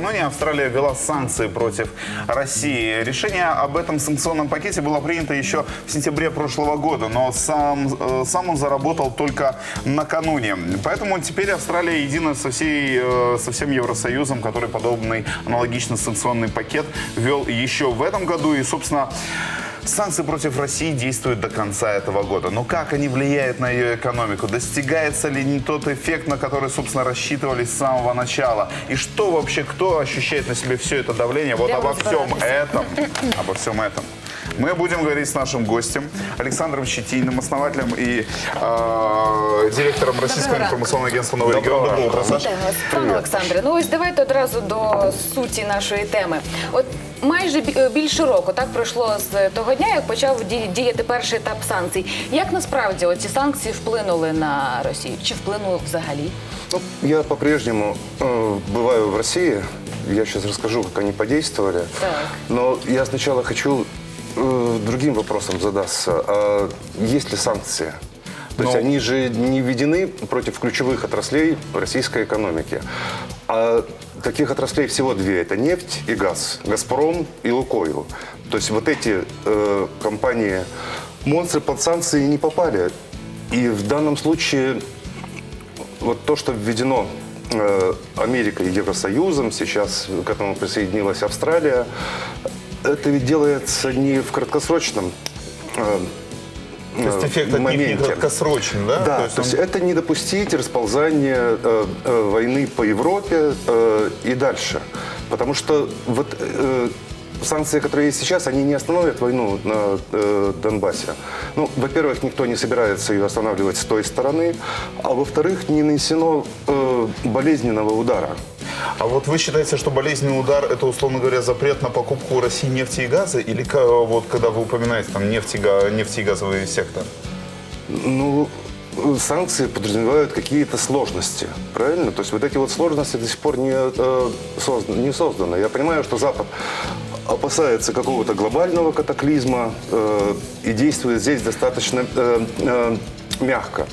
накануне Австралия ввела санкции против России. Решение об этом санкционном пакете было принято еще в сентябре прошлого года, но сам, э, сам он заработал только накануне. Поэтому теперь Австралия едина со, всей, э, со всем Евросоюзом, который подобный аналогичный санкционный пакет ввел еще в этом году. И, собственно, Санкции против России действуют до конца этого года. Но как они влияют на ее экономику? Достигается ли не тот эффект, на который, собственно, рассчитывали с самого начала? И что вообще, кто ощущает на себе все это давление? Вот Прямо обо всем разбирайтесь. этом, обо всем этом. Мы будем говорить с нашим гостем Александром Щетиным, основателем и э, директором Российского ранку. информационного агентства «Новый регион». Доброе утро, Саша. Вітаю вас, пане Олександре. Ну ось давайте одразу до суті нашої теми. От майже бі- е, більше року так пройшло з того дня, як почав ді- діяти перший етап санкцій. Як насправді ці санкції вплинули на Росію? Чи вплинули взагалі? Ну, я по-прежнему э, бываю в России. Я сейчас расскажу, как они подействовали. Так. Но я сначала хочу э, другим вопросом задаться. А есть ли санкции? То есть Ну. они же не введены против ключевых отраслей российской экономики. А таких отраслей всего две. Это нефть и газ. «Газпром» и «Лукойл». То есть вот эти э, компании монстры под санкции не попали. И в данном случае вот то, что введено э, Америкой и Евросоюзом, сейчас к этому присоединилась Австралия, это ведь делается не в краткосрочном э, То есть э, эффект от них не краткосрочный, да? Да, то есть, он- это не допустить расползания э, э, войны по Европе э, и дальше. Потому что вот э, санкции, которые есть сейчас, они не остановят войну на э, Донбассе. Ну, во-первых, никто не собирается ее останавливать с той стороны, а во-вторых, не нанесено э, болезненного удара. А вот вы считаете, что болезненный удар – это, условно говоря, запрет на покупку у России нефти и газа? Или вот когда вы упоминаете там нефть и, и газовый сектор? Ну, санкции подразумевают какие-то сложности, правильно? То есть вот эти вот сложности до сих пор не, э, не созданы. Я понимаю, что Запад опасается какого-то глобального катаклизма э, и действует здесь достаточно э, э, мягко.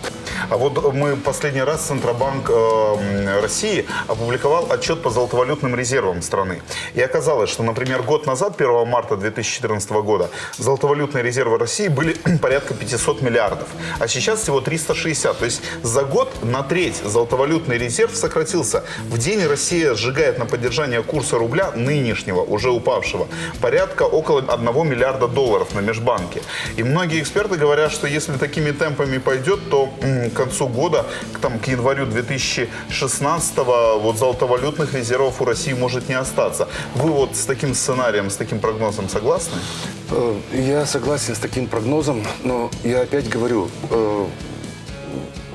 А вот мы последний раз Центробанк э, России опубликовал отчет по золотовалютным резервам страны. И оказалось, что, например, год назад, 1 марта 2014 года, золотовалютные резервы России были порядка 500 миллиардов, а сейчас всего 360. То есть за год на треть золотовалютный резерв сократился. В день Россия сжигает на поддержание курса рубля нынешнего, уже упавшего, порядка около 1 миллиарда долларов на межбанке. И многие эксперты говорят, что если такими темпами пойдет, то к концу года, к, там, к январю 2016 вот золотовалютных резервов у России может не остаться. Вы вот с таким сценарием, с таким прогнозом согласны? Э, Я согласен с таким прогнозом, но я опять говорю, э,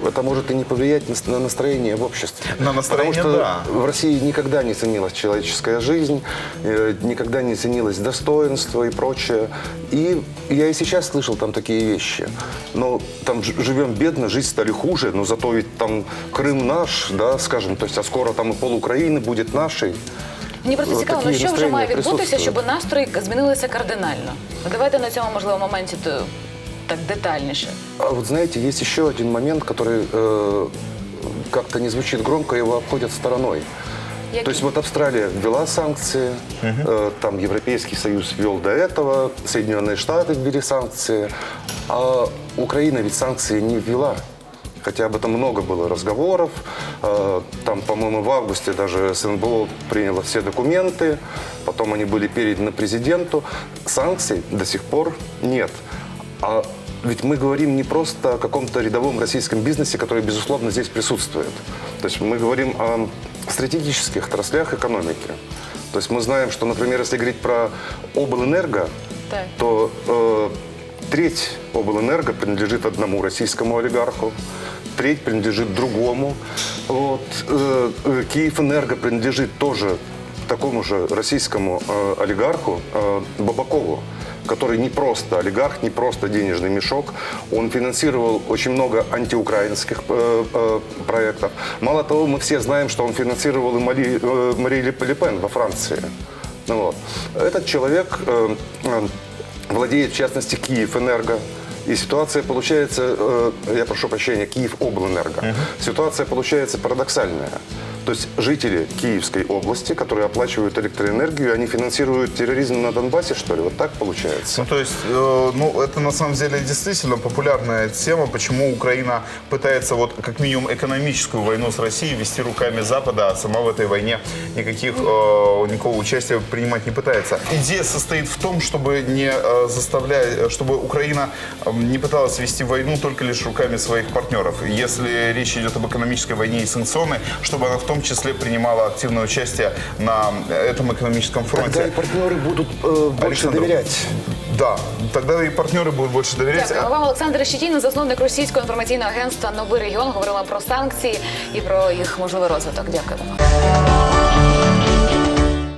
это может и не повлиять на с- на настроение в обществе. На настроение, Потому что да. в России никогда не ценилась человеческая жизнь, э, никогда не ценилось достоинство и прочее. И я и сейчас слышал там такие вещи. Но там ж- живем бедно, жизнь стали хуже, но зато ведь там Крым наш, да, скажем, то есть, а скоро там и пол Украины будет нашей. Мені просто От цікаво, ну такі що вже настроєння має відбутися, присутствують. щоб настрої змінилися кардинально? Ну, Давайте на цьому можливо моменті то, так детальніше. А вот знаете, есть еще один момент, который э, как-то не звучит громко, его обходят стороной. То есть вот Австралия ввела санкции, э, там Европейский Союз ввел до этого, Соединенные Штаты ввели санкции, а Украина ведь санкции не ввела. Хотя об этом много было разговоров. Э, Там, по-моему, в августе даже СНБО приняло все документы, потом они были переданы президенту. Санкций до сих пор нет. А ведь мы говорим не просто о каком-то рядовом российском бизнесе, который, безусловно, здесь присутствует. То есть мы говорим о стратегических отраслях экономики. То есть мы знаем, что, например, если говорить про облэнерго, Так. то э, треть облэнерго принадлежит одному российскому олигарху, треть принадлежит другому. Вот, э, э, Киевэнерго принадлежит тоже такому же российскому э, олигарху э, Бабакову который не просто олигарх, не просто денежный мешок. Он финансировал очень много антиукраинских э, э, проектов. Мало того, мы все знаем, что он финансировал и Мари, э, Мари Ле Ле Пен во Франции. Ну вот. Этот человек э, э, владеет, в частности, Киев Энерго. И ситуация получается, э, я прошу прощения, Киев Облэнерго. Ситуация получается парадоксальная. То есть жители Киевской области, которые оплачивают электроэнергию, они финансируют терроризм на Донбассе, что ли? Вот так получается? Ну, то есть, э, ну, это на самом деле действительно популярная тема, почему Украина пытается вот как минимум экономическую войну с Россией вести руками Запада, а сама в этой войне никаких, э, никакого участия принимать не пытается. Идея состоит в том, чтобы не э, заставлять, чтобы Украина э, не пыталась вести войну только лишь руками своих партнеров. Если речь идет об экономической войне и санкционной, чтобы она в том числе принимала активное участие на этом экономическом фронте. Тогда и партнеры будут э, больше Александр, доверять. Да, тогда и партнеры будут больше доверять. Дякую вам, Олександр Щетінин, засновник російського інформаційного агентства Новий регіон. Говорила про санкції і про їх можливий розвиток. Дякую вам.